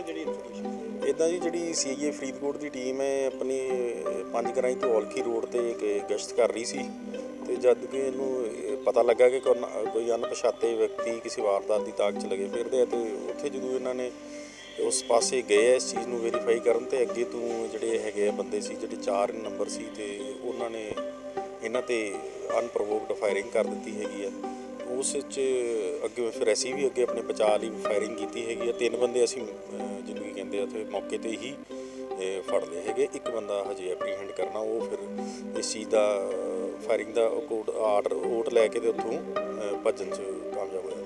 ਤਰ੍ਹਾਂ ਜਿਹੜੀ ਇਨਫੋਰਮੇਸ਼ਨ ਇਦਾਂ ਜੀ ਜਿਹੜੀ ਸੀਆਈਏ ਫਰੀਦਕੋਟ ਦੀ ਟੀਮ ਹੈ, ਆਪਣੀ ਪੰਜ ਕਰਾਈ ਤੋਂ ਔਲਖੀ ਰੋਡ ਤੇ ਇੱਕ ਗਸ਼ਤ ਕਰ ਰਹੀ ਸੀ ਤੇ ਜਦ ਕਿ ਇਹਨੂੰ ਪਤਾ ਲੱਗਾ ਕਿ ਕੋਈ- ਅਣਪਛਾਤੇ ਵਿਅਕਤੀ ਕਿਸੇ ਵਾਰਦਾਤ ਦੀ ਤਾਕ ਚ ਲਗੇ ਫਿਰਦੇ ਆ ਤੇ ਉੱਥੇ ਜਦੋਂ ਇਹਨਾਂ ਨੇ ਉਸ ਪਾਸੇ ਗਏ ਆ, ਇਸ ਚੀਜ਼ ਨੂੰ ਵੈਰੀਫਾਈ ਕਰਨ ਤੇ ਅੱਗੇ ਤੋਂ ਜਿਹੜੇ ਹੈਗੇ ਆ ਬੰਦੇ ਸੀ, ਜਿਹੜੇ 4 ਨੰਬਰ ਸੀ ਤੇ ਉਹਨਾਂ ਨੇ ਇਹਨਾਂ ਤੇ ਅਨਪ੍ਰੋਵੋਕਡ ਫਾਇਰਿੰਗ ਕਰ ਦਿੱਤੀ ਹੈਗੀ ਆ। ਉਸ ਵਿੱਚ ਅੱਗੇ ਫਿਰ ਅਸੀਂ ਵੀ ਅੱਗੇ ਆਪਣੇ ਬਚਾਅ ਲਈ ਫਾਇਰਿੰਗ ਕੀਤੀ ਹੈਗੀ ਆ। ਤਿੰਨ ਬੰਦੇ ਅਸੀਂ ਜਿਹਨੂੰ ਕੀ ਕਹਿੰਦੇ ਆ ਉੱਥੇ ਮੌਕੇ ਤੇ ਹੀ ਫੜ ਲਏ ਹੈਗੇ। ਇੱਕ ਬੰਦਾ ਹਜੇ ਐਪਰੀਹੈਂਡ ਕਰਨਾ ਉਹ ਫਿਰ ਇਸ ਚੀਜ਼ ਦਾ ਫਾਇਰਿੰਗ ਦਾ ਕੋਡ ਆਰਡਰ ਓਟ ਲੈ ਕੇ ਤੇ ਉੱਥੋਂ ਭੱਜਣ 'ਚ ਕਾਮਯਾਬ ਹੋਇਆ।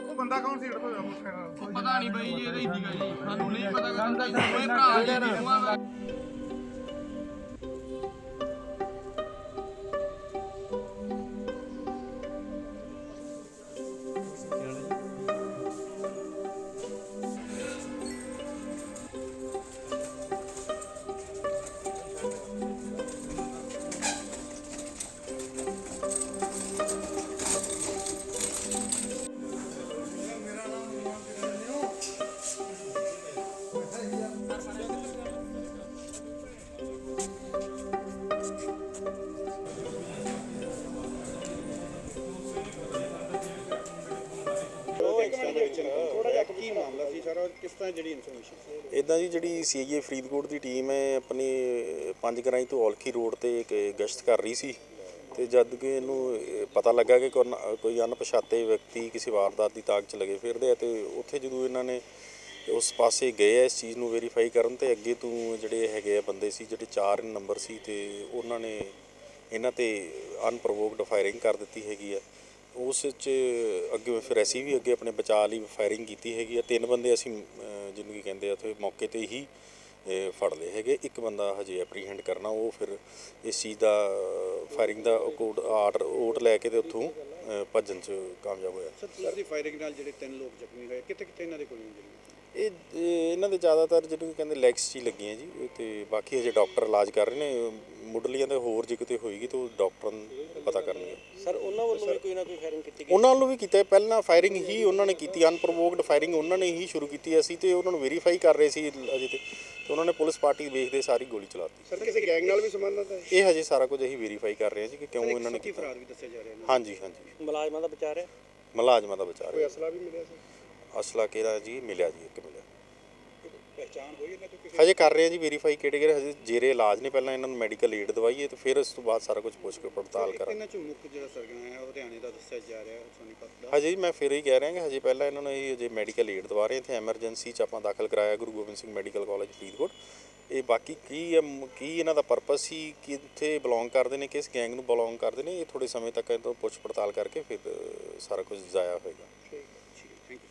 ਉਹ ਬੰਦਾ ਕੌਣ ਸੀ? ਜਿਹੜਾ ਪਤਾ ਨਹੀਂ ਬਈ ਜੀ ਇਹਦਾ ਹੀ ਸੀਗਾ ਜੀ। ਸਾਨੂੰ ਨਹੀਂ ਪਤਾ ਕਿ ਦੋਵੇਂ ਭਰਾ ਜੀ ਦੋਵਾਂ ਦਾ ਉਹ ਐਕਸਟਰਾ ਦੇ ਵਿੱਚ ਥੋੜਾ ਜਿਹਾ ਕੀ ਮਾਮਲਾ ਸੀ ਸਾਰਾ ਕਿਸ ਤਰ੍ਹਾਂ ਜਿਹੜੀ ਇਨਫੋਰਮੇਸ਼ਨ ਇਦਾਂ ਜੀ ਜਿਹੜੀ ਸੀਆਈਏ ਫਰੀਦਕੋਟ ਦੀ ਟੀਮ ਹੈ ਆਪਣੀ ਪੰਜ ਕਰਾਈ ਤੋਂ ਔਲਖੀ ਰੋਡ ਤੇ ਇੱਕ ਗਸ਼ਤ ਕਰ ਰਹੀ ਸੀ। ਤੇ ਜਦ ਕਿ ਇਹਨੂੰ ਇਹ ਪਤਾ ਲੱਗਾ ਕਿ ਕੋਈ ਅਣਪਛਾਤੇ ਵਿਅਕਤੀ ਕਿਸੇ ਵਾਰਦਾਤ ਦੀ ਤਾਕ ਚ ਲਗੇ ਫਿਰਦੇ ਆ ਤੇ ਉੱਥੇ ਜਦੋਂ ਇਹਨਾਂ ਨੇ ਉਸ ਪਾਸੇ ਗਏ ਆ ਇਸ ਚੀਜ਼ ਨੂੰ ਵੈਰੀਫਾਈ ਕਰਨ ਤੇ ਅੱਗੇ ਤੋਂ ਜਿਹੜੇ ਹੈਗੇ ਆ ਬੰਦੇ ਸੀ ਜਿਹੜੇ 4 ਨੰਬਰ ਸੀ ਤੇ ਉਹਨਾਂ ਨੇ ਇਹਨਾਂ ਤੇ ਅਨਪ੍ਰੋਵੋਕਡ ਫਾਇਰਿੰਗ ਕਰ ਦਿੱਤੀ ਹੈਗੀ ਆ। ਉਸ ਵਿੱਚ ਅੱਗੇ ਫਿਰ ਅਸੀਂ ਵੀ ਅੱਗੇ ਆਪਣੇ ਬਚਾਅ ਲਈ ਫਾਇਰਿੰਗ ਕੀਤੀ ਹੈਗੀ ਆ। ਤਿੰਨ ਬੰਦੇ ਅਸੀਂ ਜਿਹਨੂੰ ਕੀ ਕਹਿੰਦੇ ਆ ਉੱਥੇ ਮੌਕੇ ਤੇ ਹੀ ਫੜ ਲਏ ਹੈਗੇ। ਇੱਕ ਬੰਦਾ ਹਜੇ ਐਪਰੀਹੈਂਡ ਕਰਨਾ ਉਹ ਫਿਰ ਇਸ ਚੀਜ਼ ਦਾ ਫਾਇਰਿੰਗ ਦਾ ਕੋਡ ਆਰਡਰ ਓਟ ਲੈ ਕੇ ਤੇ ਉੱਥੋਂ ਭੱਜਣ 'ਚ ਕਾਮਯਾਬ ਹੋਇਆ। ਸਰ ਪੁਲਿਸ ਦੀ ਫਾਇਰਿੰਗ ਨਾਲ ਜਿਹੜੇ ਤਿੰਨ ਲੋਕ ਜ਼ਖਮੀ ਹੋਏ ਕਿੱਥੇ ਕਿੱਥੇ ਇਹਨਾਂ ਦੇ ਕੋਲ ਇੰਜਰੀ ਇਹ ਇਹ ਇਹਨਾਂ ਦੇ ਜ਼ਿਆਦਾਤਰ ਜਿਹਨੂੰ ਕਹਿੰਦੇ ਲੈਗਸ 'ਚ ਹੀ ਲੱਗੀਆਂ ਜੀ। ਤੇ ਬਾਕੀ ਹਜੇ ਡਾਕਟਰ ਇਲਾਜ ਕਰ ਰਹੇ ਨੇ। ਮੁੱਢਲੀਆਂ ਦੇ ਹੋਰ ਜੇ ਕਿਤੇ ਹੋਏਗੀ ਤਾਂ ਉਹ ਡਾਕਟਰ ਨੂੰ ਪਤਾ ਕਰਨਗੇ ਸਰ ਉਹਨਾਂ ਵੱਲੋਂ ਵੀ ਕੋਈ ਨਾ ਕੋਈ ਫਾਇਰਿੰਗ ਕੀਤੀ ਉਹਨਾਂ ਵੱਲੋਂ ਵੀ ਕੀਤਾ। ਪਹਿਲਾਂ ਫਾਇਰਿੰਗ ਹੀ ਉਹਨਾਂ ਨੇ ਕੀਤੀ ਅਨਪ੍ਰੋਵੋਕਡ ਫਾਇਰਿੰਗ ਉਹਨਾਂ ਨੇ ਹੀ ਸ਼ੁਰੂ ਕੀਤੀ ਅਸੀਂ ਤੇ ਉਹਨਾਂ ਨੂੰ ਵੈਰੀਫਾਈ ਕਰ ਰਹੇ ਸੀ ਅਜੇ ਤੇ। ਤੇ ਉਹਨਾਂ ਨੇ ਪੁਲਿਸ ਪਾਰਟੀ ਵੇਖਦੇ ਸਾਰੀ ਗੋਲੀ ਚਲਾਤੀ। ਸਰ ਕਿਸੇ ਗੈਂਗ ਨਾਲ ਵੀ ਸੰਬੰਧਤ ਹੈ ਇਹ ਹਜੇ ਸਾਰਾ ਕੁਝ ਅਸੀਂ ਵੈਰੀਫਾਈ ਕਰ ਰਹੇ ਹਾਂ ਜੀ ਕਿ ਕਿਉਂ ਇਹਨਾਂ ਨੇ ਕੀ ਕੀਤਾ। ਫਰਾਰ ਵੀ ਦੱਸਿਆ ਜਾ ਰਿਹਾ ਹੈ ਹਾਂਜੀ ਹਾਂਜੀ। ਮੁਲਾਜ਼ਮਾਂ ਦਾ ਬਚਾ ਰਿਹਾ ਮੁਲਾਜ਼ਮਾਂ ਦਾ ਵਿਚਾਰ ਕੋਈ ਅਸਲਾ ਵੀ ਮਿਲਿਆ ਸਰ? ਅਸਲਾ ਕਿਹੜਾ ਜੀ? ਮਿਲਿਆ ਜੀ ਇੱਕ ਮਿਲਿਆ। ਪਹਿਚਾਣ ਹੋਈ ਇਹਨਾਂ ਤੋਂ ਕਿਸੇ ਹਜੇ ਕਰ ਰਹੇ ਹਾਂ ਜੀ ਵੈਰੀਫਾਈ ਕਿਹੜੇ ਕਿਹੜੇ। ਹਜੇ ਜੇਰੇ ਇਲਾਜ ਨੇ ਪਹਿਲਾਂ ਇਹਨਾਂ ਨੂੰ ਮੈਡੀਕਲ ਏਡ ਦਵਾਈਏ ਤੇ ਫਿਰ ਉਸ ਤੋਂ ਬਾਅਦ ਸਾਰਾ ਕੁਝ ਪੁੱਛ ਕੇ ਪੜਤਾਲ ਕਰਾਂਗੇ। ਇਹਨਾਂ ਚੋਂ ਮੁੱਖ ਜਿਹੜਾ ਸਰਗਨਾ ਹੈ ਦੱਸਿਆ ਜਾ ਰਿਹਾ ਸੋਨੀ ਪਤਾ ਹਜੇ ਮੈਂ ਫਿਰ ਹੀ ਕਹਿ ਰਿਹਾ ਕਿ ਹਜੇ ਪਹਿਲਾਂ ਇਹਨਾਂ ਨੂੰ ਇਹ ਹਜੇ ਮੈਡੀਕਲ ਏਡ ਦਵਾ ਰਹੇ ਇੱਥੇ ਐਮਰਜੈਂਸੀ ਚ ਆਪਾਂ ਦਾਖਲ ਕਰਾਇਆ ਗੁਰੂ ਗੋਬਿੰਦ ਸਿੰਘ ਮੈਡੀਕਲ ਕਾਲਜ ਫਰੀਦਕੋਟ। ਇਹ ਬਾਕੀ ਕੀ ਹੈ, ਕੀ ਇਹਨਾਂ ਦਾ ਪਰਪਸ ਸੀ ਕਿੱਥੇ ਬਿਲੋਂਗ ਕਰਦੇ ਨੇ ਕਿਸ ਗੈਂਗ ਨੂੰ ਬਿਲੋਂਗ ਕਰਦੇ ਨੇ ਇਹ ਥੋੜੇ ਸਮੇਂ ਤੱਕ ਇਹ ਤੋਂ ਪੁੱਛ ਪੜਤਾਲ ਕਰਕੇ ਫਿਰ ਸਾਰਾ ਕੁਝ ਜ਼ਾਇਆ ਹੋਏਗਾ।